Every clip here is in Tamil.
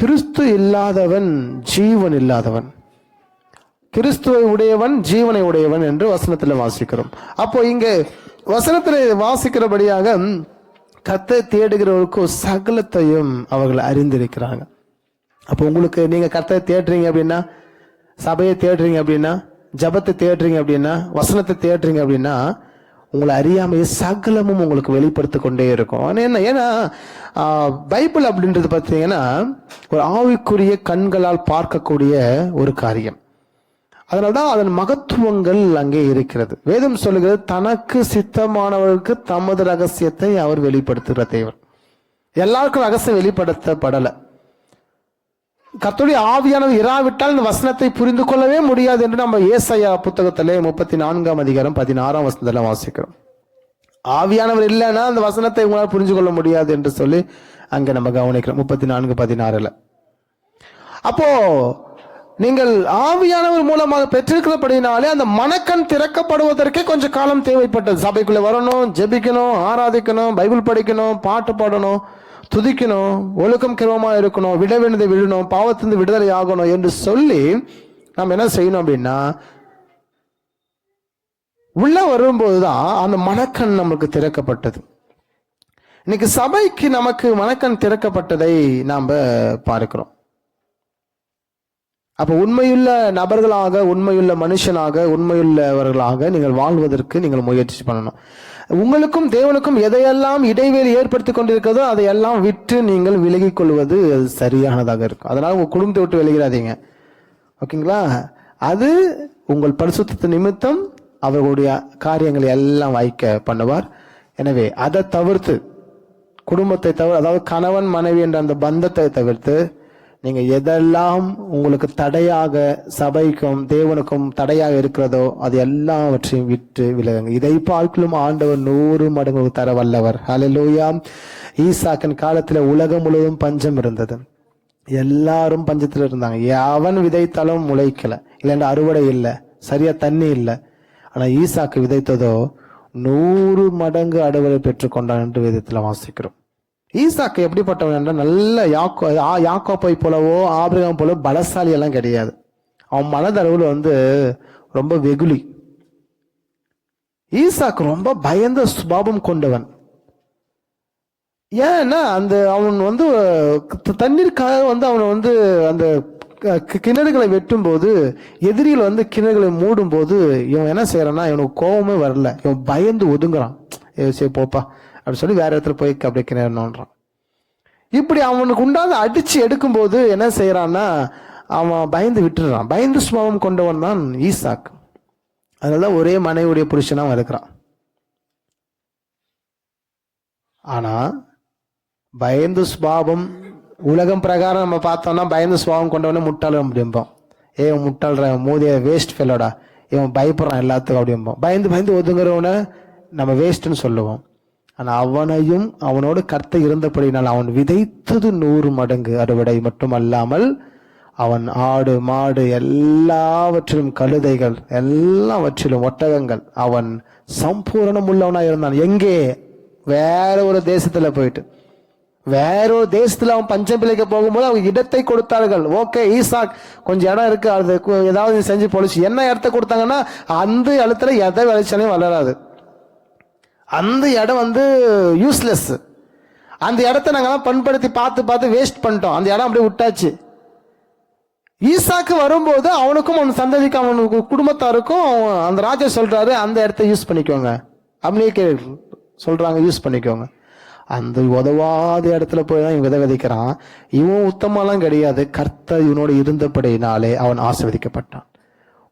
கிறிஸ்து இல்லாதவன் ஜீவன் இல்லாதவன். கிறிஸ்துவை உடையவன் ஜீவனை உடையவன் என்று வசனத்தில் வாசிக்கிறோம். அப்போ இங்கே வசனத்தில் வாசிக்கிறபடியாக கத்தை தேடுகிறவருக்கும் சகலத்தையும் அவர்கள் அறிந்திருக்கிறாங்க. அப்போ உங்களுக்கு நீங்கள் கத்தை தேடுறீங்க அப்படின்னா சபையை தேடுறீங்க அப்படின்னா ஜபத்தை தேடுறீங்க அப்படின்னா வசனத்தை தேடுறீங்க அப்படின்னா உங்களை அறியாமையே சகலமும் உங்களுக்கு வெளிப்படுத்தி கொண்டே இருக்கும். ஆனா என்ன? ஏன்னா பைபிள் அப்படின்றது பார்த்தீங்கன்னா ஒரு ஆவிக்குரிய கண்களால் பார்க்கக்கூடிய ஒரு காரியம். அதனால்தான் அதன் மகத்துவங்கள் அங்கே இருக்கிறது. வேதம் சொல்லுகிறது தனக்கு சித்தமானவர்களுக்கு தமது ரகசியத்தை அவர் வெளிப்படுத்துகிற தேவன். எல்லாருக்கும் ரகசியம் வெளிப்படுத்தப்படலை. கத்தோடைய ஆவியானவர் இராவிட்டால் இந்த வசனத்தை புரிந்து கொள்ளவே முடியாது என்று நம்ம ஏசையா புத்தகத்திலே முப்பத்தி நான்காம் அதிகாரம் பதினாறாம் வசனத்தில் வாசிக்கிறோம். ஆவியானவர் இல்லைன்னா அந்த வசனத்தை உங்களால் புரிஞ்சு கொள்ள முடியாது என்று சொல்லி அங்கே நம்ம கவனிக்கிறோம். முப்பத்தி நான்கு பதினாறுல. அப்போ நீங்கள் ஆவியானவர் மூலமாக பெற்றிருக்கிறபடினாலே அந்த மனக்கண் திறக்கப்படுவதற்கே கொஞ்சம் காலம் தேவைப்பட்டது. சபைக்குள்ளே வரணும் ஜெபிக்கணும் ஆராதிக்கணும் பைபிள் படிக்கணும் பாட்டு பாடணும். துதிக்கணும் ஒழுக்கம் கிரமமாக இருக்கணும் விட வேண்டியதை விடணும் பாவத்திலிருந்து விடுதலை ஆகணும் என்று சொல்லி நம்ம என்ன செய்யணும் அப்படின்னா உள்ள வரும்போதுதான் அந்த மனக்கண் நமக்கு திறக்கப்பட்டது. இன்னைக்கு சபைக்கு நமக்கு மனக்கண் திறக்கப்பட்டதை நாம் பார்க்கிறோம். அப்போ உண்மையுள்ள நபர்களாக உண்மையுள்ள மனுஷனாக உண்மையுள்ளவர்களாக நீங்கள் வாழ்வதற்கு நீங்கள் முயற்சி பண்ணணும். உங்களுக்கும் தேவனுக்கும் எதையெல்லாம் இடைவெளி ஏற்படுத்தி கொண்டிருக்கிறதோ அதையெல்லாம் விட்டு நீங்கள் விலகிக் கொள்வது அது சரியானதாக இருக்கும். அதனால உங்க குடும்பத்தை விட்டு விலகிறாதீங்க. ஓகேங்களா? அது உங்கள் பரிசுத்த நிமித்தம் அவர்களுடைய காரியங்களை எல்லாம் வாய்க்க பண்ணுவார். எனவே அதை தவிர்த்து குடும்பத்தை தவிர அதாவது கணவன் மனைவி என்ற அந்த பந்தத்தை தவிர்த்து நீங்க எதெல்லாம் உங்களுக்கு தடையாக சபைக்கும் தேவனுக்கும் தடையாக இருக்கிறதோ அது எல்லாவற்றையும் விட்டு விலகுங்க. இதை பார்க்கலும் ஆண்டவர் நூறு மடங்கு தர வல்லவர் ஹalleluya ஈசாக்கின் காலத்துல உலகம் முழுவதும் பஞ்சம் இருந்தது. எல்லாரும் பஞ்சத்துல இருந்தாங்க. எவன் விதைத்தாலும் முளைக்கல. இல்லைன்னா அறுவடை இல்லை. சரியா தண்ணி இல்லை. ஆனா ஈசாக்கு விதைத்ததோ நூறு மடங்கு அறுவடை பெற்றுக்கொண்டான் என்று விதத்துல வாசிக்கிறோம். ஈசாக்கு எப்படிப்பட்டவன் என்றால் நல்ல யாக்கோ ஆ யாக்கோப்பை போலவோ ஆபிரகம் போல பலசாலி எல்லாம் கிடையாது. அவன் மனதளவில் வந்து ரொம்ப வெகுளி. ஈசாக்கு ரொம்ப பயந்த சுபாவம் கொண்டவன். ஏன்னா அந்த அவன் வந்து தண்ணீருக்காக வந்து அவனை வந்து அந்த கி- கிணறுகளை வெட்டும் போது எதிரியில் வந்து கிணறுகளை மூடும் போது இவன் என்ன செய்யறான்னா இவனுக்கு கோபமே வரல. இவன் பயந்து ஒதுங்குறான். சரி போப்பா. அப்படின்னு சொல்லி வேற இடத்துல போய் அப்படியே நேரணுன்றான் இப்படி அவனுக்கு உண்டாந்து அடிச்சு எடுக்கும்போது என்ன செய்யறான்னா அவன் பயந்து விட்டுறான். பயந்து சுபாவம் கொண்டவன் தான் ஈசாக். அதனால ஒரே மனைவியுடைய புருஷனா அவன் இருக்கிறான். ஆனா பயந்து சுபாவம் உலகம் பிரகாரம் நம்ம பார்த்தோம்னா பயந்து சுபாவம் கொண்டவனே முட்டாளம் அப்படிம்போம் ஏ இவன் மோதிய வேஸ்ட் ஃபெல்லோடா இவன் பயப்படுறான் எல்லாத்துக்கும் அப்படிம்போம் பயந்து பயந்து ஒதுங்குறவனை நம்ம வேஸ்ட்னு சொல்லுவோம். ஆனால் அவனையும் அவனோடு கர்த்த இருந்தபடினால் அவன் விதைத்தது நூறு மடங்கு அறுவடை மட்டுமல்லாமல் அவன் ஆடு மாடு எல்லாவற்றிலும் கழுதைகள் எல்லாவற்றிலும் ஒட்டகங்கள் அவன் சம்பூரணம் உள்ளவனாக இருந்தான். எங்கே? வேற ஒரு தேசத்தில் போயிட்டு. வேற ஒரு தேசத்தில் அவன் பஞ்சம் பிழைக்க போகும்போது அவங்க இடத்தை கொடுத்தார்கள். ஓகே ஈசாக் கொஞ்சம் இடம் இருக்கு அது ஏதாவது செஞ்சு பொழிச்சு. என்ன இடத்த கொடுத்தாங்கன்னா அந்த இடத்துல எதை விளைச்சாலையும் வளராது. அந்த இடம் வந்து யூஸ்லெஸ் அந்த இடத்த நாங்கெல்லாம் பண்படுத்தி பார்த்து பார்த்து வேஸ்ட் பண்ணிட்டோம். அந்த இடம் அப்படியே விட்டாச்சு. ஈசாக்கு வரும்போது அவனுக்கும் அவன் சந்ததிக்கு அவனுக்கு குடும்பத்தாருக்கும் அவன் அந்த ராஜா சொல்கிறாரு அந்த இடத்த யூஸ் பண்ணிக்கோங்க. அப்படியே கே யூஸ் பண்ணிக்கோங்க. அந்த உதவாத இடத்துல போய் தான் இவன் விதை விதைக்கிறான். இவன் உத்தமெல்லாம் கிடையாது. கர்த்தர் இவனோடு இருந்தபடினாலே அவன் ஆசிர்வதிக்கப்பட்டான்.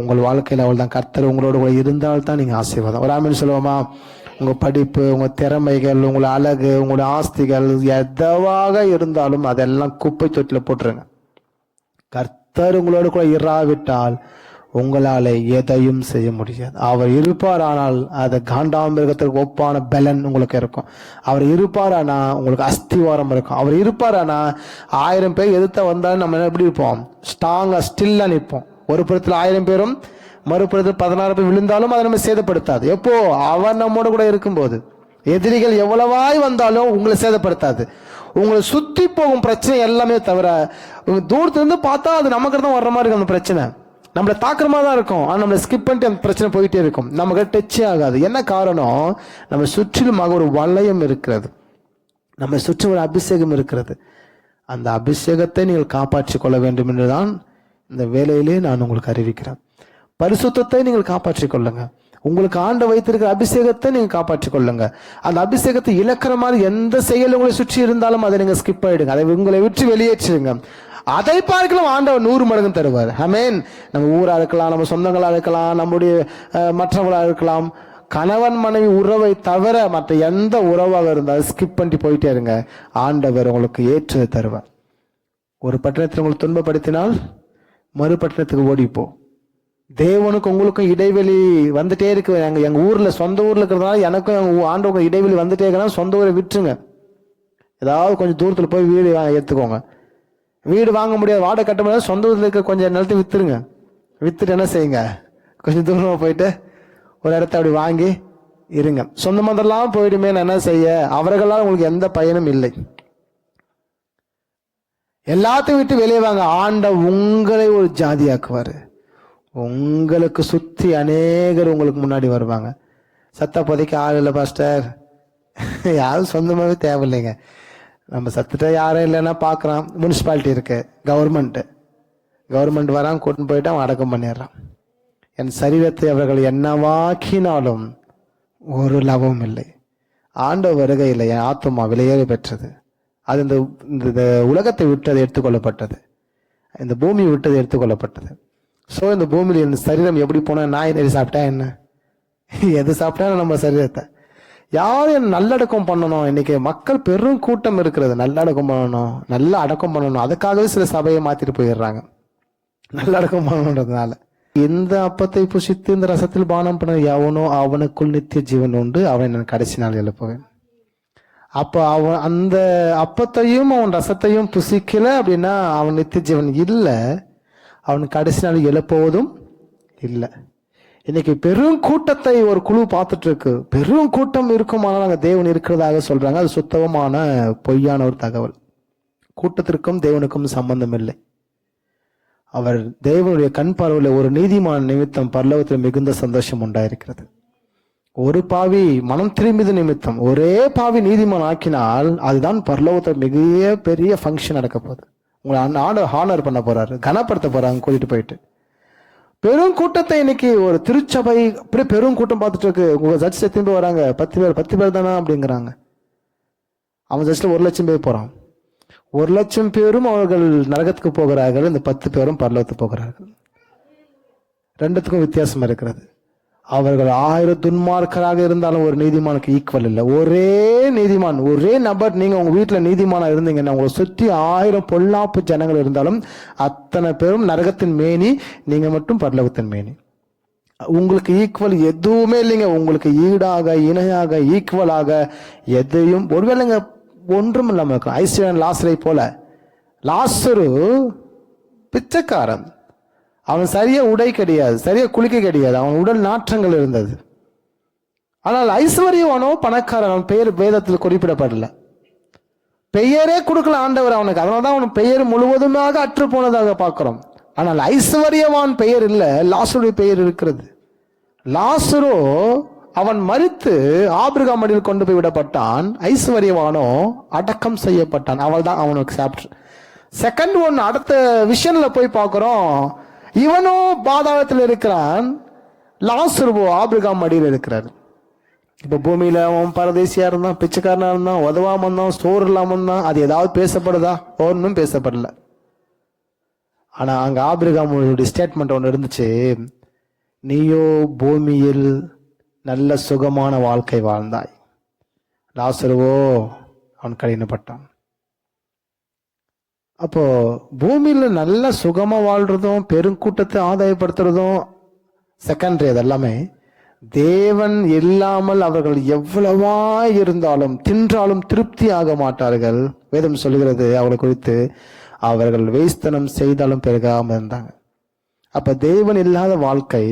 உங்கள் வாழ்க்கையில் அவள் தான் கர்த்தர். உங்களோட கூட இருந்தால் தான் நீங்கள் ஆசீர்வாதம். ஒரு ஆமின்னு சொல்லுவோமா? உங்க படிப்பு உங்க திறமைகள் உங்களோட அழகு உங்களோட ஆஸ்திகள் எதவாக இருந்தாலும் அதெல்லாம் குப்பை தொட்டில போட்டுருங்க. கர்த்தர் உங்களோட கூட இராவிட்டால் உங்களால எதையும் செய்ய முடியாது. அவர் இருப்பார் ஆனால் அது காண்டாமிருகத்திற்கு ஒப்பான பலன் உங்களுக்கு இருக்கும். அவர் இருப்பாரானா உங்களுக்கு அஸ்திவாரம் இருக்கும். அவர் இருப்பாரானா ஆயிரம் பேர் எதிர்த்த வந்தாலும் நம்ம எப்படி இருப்போம்? ஸ்ட்ராங்கா ஸ்டில்லா நிற்போம். ஒரு புறத்துல ஆயிரம் பேரும் மறுபுறது பதினாறு பேர் விழுந்தாலும் அதை நம்ம சேதப்படுத்தாது. எப்போ? அவர் நம்மோட கூட இருக்கும்போது. எதிரிகள் எவ்வளவாய் வந்தாலும் உங்களை சேதப்படுத்தாது. உங்களை சுற்றி போகும் பிரச்சனை எல்லாமே தவிர தூரத்துலேருந்து பார்த்தா அது நமக்கு தான் வர்ற மாதிரி இருக்கும் அந்த பிரச்சனை. நம்மளை தாக்குற மாதிரி தான் இருக்கும். ஆனால் நம்மளை ஸ்கிப் பண்ணிட்டு அந்த பிரச்சனை போயிட்டே இருக்கும். நமக்கு டச்சே ஆகாது. என்ன காரணம்? நம்ம சுற்றிலுமாக ஒரு வளையம் இருக்கிறது. நம்ம சுற்றி ஒரு அபிஷேகம் இருக்கிறது. அந்த அபிஷேகத்தை நீங்கள் காப்பாற்றி கொள்ள வேண்டும் என்றுதான் இந்த வேலையிலே நான் உங்களுக்கு அறிவிக்கிறேன். பரிசுத்தத்தை நீங்கள் காப்பாற்றிக் கொள்ளுங்க உங்களுக்கு ஆண்டு வைத்திருக்கிற அபிஷேகத்தை நீங்க காப்பாற்றிக் கொள்ளுங்க அந்த அபிஷேகத்தை இழக்கிற மாதிரி எந்த செயல் உங்களை சுற்றி இருந்தாலும் அதை நீங்க ஸ்கிப் ஆயிடுங்க. அதை உங்களை விட்டு வெளியேற்றிடுங்க அதை பார்க்கலாம் ஆண்டவர் நூறு மடங்கு தருவார். ஹமேன் நம்ம ஊரா இருக்கலாம் நம்ம சொந்தங்களா இருக்கலாம் நம்முடைய மற்றவங்களா இருக்கலாம். கணவன் மனைவி உறவை தவிர மற்ற எந்த உறவாக இருந்தாலும் ஸ்கிப் பண்ணிட்டு போயிட்டே இருங்க. ஆண்டவர் உங்களுக்கு ஏற்று தருவார். ஒரு பட்டணத்தில் உங்களுக்கு துன்பப்படுத்தினால் மறு பட்டணத்துக்கு தேவனுக்கு உங்களுக்கும் இடைவெளி வந்துட்டே இருக்கு. எங்க எங்க ஊர்ல சொந்த ஊர்ல இருக்கிறதுனால எனக்கும் எங்க ஆண்டவங்க இடைவெளி வந்துட்டே இருக்கிறனால சொந்த ஊரை விட்டுருங்க. ஏதாவது கொஞ்சம் தூரத்துல போய் வீடு வா- வீடு வாங்க முடியாது. வாடகை கட்ட முடியாது. சொந்த ஊர்ல இருக்க கொஞ்சம் நிலத்தை வித்துருங்க. வித்துட்டு என்ன செய்யுங்க? கொஞ்சம் தூரமா போயிட்டு ஒரு இடத்த அப்படி வாங்கி இருங்க. சொந்த மந்தெல்லாம் போயிடுமே நான் என்ன செய்ய? அவர்களால் உங்களுக்கு எந்த பயனும் இல்லை. எல்லாத்தையும் விட்டு வெளியே வாங்க. ஆண்ட உங்களை ஒரு ஜாதியாக்குவாரு. உங்களுக்கு சுத்தி அநேகர் உங்களுக்கு முன்னாடி வருவாங்க. சத்தா பொதைக்கு ஆள் இல்லை பாஸ்டர் யாரும் சொந்தமாகவே தேவையில்லைங்க. நம்ம சத்துட்டா யாரும் இல்லைன்னா பார்க்குறான் முனிசிபாலிட்டி இருக்கு. கவர்மெண்ட்டு கவர்மெண்ட் வரான் கூட்டின்னு போயிட்டு அவன் அடக்கம் பண்ணிடுறான். என் சரீரத்தை அவர்கள் என்னவாக்கினாலும் ஒரு லாபமும் இல்லை. ஆண்ட வருகை இல்லை என் ஆத்துமா விலையேற பெற்றது. அது இந்த இந்த உலகத்தை விட்டு அது எடுத்துக்கொள்ளப்பட்டது. இந்த பூமி விட்டு அது எடுத்துக்கொள்ளப்பட்டது. ஸோ இந்த பூமியில் என் சரீரம் எப்படி போனா நான் நெறி சாப்பிட்டா என்ன? எது சாப்பிட்டா நம்ம சரீரத்தை. யாரும் நல்லடக்கம் பண்ணணும்? இன்னைக்கு மக்கள் பெரும் கூட்டம் இருக்கிறது. நல்லடக்கம் பண்ணணும் நல்ல அடக்கம் பண்ணணும். அதுக்காகவே சில சபையை மாத்திட்டு போயிடுறாங்க. நல்லடக்கம் பண்ணணுன்றதுனால. இந்த அப்பத்தை புசித்து இந்த ரசத்தில் பானம் பண்ண எவனோ அவனுக்குள் நித்திய ஜீவன் உண்டு. அவன் நான் கடைசி நாள் எழுப்புவேன். அப்போ அவன் அந்த அப்பத்தையும் அவன் ரசத்தையும் புசிக்கல அப்படின்னா அவன் நித்திய ஜீவன் இல்லை. அவன் கடைசி நாள் எழுப்புவதும் இல்லை. இன்னைக்கு பெரும் கூட்டத்தை ஒரு குழு பார்த்துட்டு இருக்கு பெரும் கூட்டம் இருக்குமானால் நாங்கள் தேவன் இருக்கிறதாக சொல்றாங்க. அது சுத்தமான பொய்யான ஒரு தகவல். கூட்டத்திற்கும் தேவனுக்கும் சம்பந்தம் இல்லை. அவர் தேவனுடைய கண் பார்வையில் ஒரு நீதிமான் நிமித்தம் பல்லவத்தில் மிகுந்த சந்தோஷம் உண்டாயிருக்கிறது. ஒரு பாவி மனம் திரும்பியது நிமித்தம் ஒரே பாவி நீதிமான் ஆக்கினால் அதுதான் பரலோகத்தில் மிக பெரிய ஃபங்க்ஷன் நடக்க போகுது. உங்களை ஆண்டு ஹானர் பண்ண போறாரு. கனப்படுத்த போறாங்க கூட்டிட்டு போயிட்டு. பெரும் கூட்டத்தை இன்னைக்கு ஒரு திருச்சபை அப்படியே பெரும் கூட்டம் பார்த்துட்டு இருக்கு. உங்க ஜட்ஜ் திரும்பி வராங்க? பத்து பேர் பத்து பேர் தானா அப்படிங்கிறாங்க. அவன் ஜட்ஜில் ஒரு லட்சம் பேர் போறான் ஒரு லட்சம் பேரும் அவர்கள் நரகத்துக்கு போகிறார்கள். இந்த பத்து பேரும் பரலோகத்துக்கு போகிறார்கள். ரெண்டுத்துக்கும் வித்தியாசம் இருக்கிறது. அவர்கள் ஆயிரம் துன்மார்க்கராக இருந்தாலும் ஒரு நீதிமானுக்கு ஈக்குவல் இல்லை. ஒரே நீதிமான் ஒரே நபர் நீங்கள் உங்கள் வீட்டில் நீதிமானாக இருந்தீங்கன்னா உங்களை சுற்றி ஆயிரம் பொல்லாப்பு ஜனங்கள் இருந்தாலும் அத்தனை பேரும் நரகத்தின் மேனி நீங்கள் மட்டும் பரலோகத்தின் மேனி. உங்களுக்கு ஈக்குவல் எதுவுமே இல்லைங்க. உங்களுக்கு ஈடாக இணையாக ஈக்குவலாக எதையும் ஒருவேளைங்க ஒன்றும் இல்லாமல் இருக்கும் ஐஸ்வரன் லாசரை போல. லாஸ்டரு பிச்சைக்காரன். அவன் சரியா உடை கிடையாது சரியா குளிக்க கிடையாது அவன் உடல் நாற்றங்கள் இருந்தது. ஆனால் ஐஸ்வர்யவானோ பணக்காரன் அவன் பெயர் வேதத்தில் குறிப்பிடப்படல. பெயரே கொடுக்கல ஆண்டவர் அவனுக்கு. அதனாலதான் அவன் பெயர் முழுவதுமாக அற்று போனதாக பார்க்கிறோம். ஆனால் ஐஸ்வர்யவான் பெயர் இல்லை லாசுடைய பெயர் இருக்கிறது. லாசுரோ அவன் மறித்து ஆபிரகாம் கொண்டு போய் விடப்பட்டான் ஐஸ்வர்யவானோ அடக்கம் செய்யப்பட்டான். அவள் தான் அவனுக்கு சாப்டர். செகண்ட் ஒன் அடுத்த விஷன்ல போய் பார்க்குறோம். இவனோ பாதாளத்தில் இருக்கிறான். லாசருவோ ஆபிரகாம் அடியில் இருக்கிறார். இப்போ பூமியில் அவன் பரதேசியாக இருந்தான் பிச்சைக்காரனாக இருந்தான் உதவாமல் இருந்தான் சோறு இல்லாமல் இருந்தான் அது ஏதாவது பேசப்படுதா? ஒன்றும் பேசப்படல. ஆனால் அங்கே ஆபிரகாமுடைய ஸ்டேட்மெண்ட் ஒன்று இருந்துச்சு. நீயோ பூமியில் நல்ல சுகமான வாழ்க்கை வாழ்ந்தாய். லாசுருவோ அவன் கடினப்பட்டான். அப்போ பூமியில நல்லா சுகமா வாழ்றதும் பெருங்கூட்டத்தை ஆதாயப்படுத்துறதும் செகண்டரி அதெல்லாமே தேவன் இல்லாமல் அவர்கள் எவ்வளவா இருந்தாலும் தின்றாலும் திருப்தி ஆக மாட்டார்கள். வேதம் சொல்கிறது அவளை குறித்து அவர்கள் வேஸ்தனம் செய்தாலும் பெருகாமல் இருந்தாங்க. அப்ப தேவன் இல்லாத வாழ்க்கை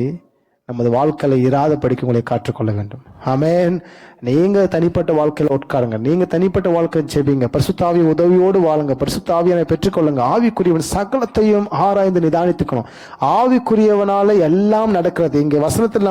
நமது வாழ்க்கையில இராத படிக்க உங்களை காற்றுக்கொள்ள வேண்டும். ஆமேன். நீங்க தனிப்பட்ட வாழ்க்கையில உட்காருங்க. நீங்க தனிப்பட்ட வாழ்க்கை செபிங்க பரிசுத்தாவி உதவியோடு வாழுங்க. பரிசுத்தாவியனை பெற்றுக்கொள்ளுங்க. ஆவிக்குரியவன் சகலத்தையும் ஆராய்ந்து நிதானித்துக்கணும். ஆவிக்குரியவனால எல்லாம் நடக்கிறது. இங்க வசனத்தில் நம்ம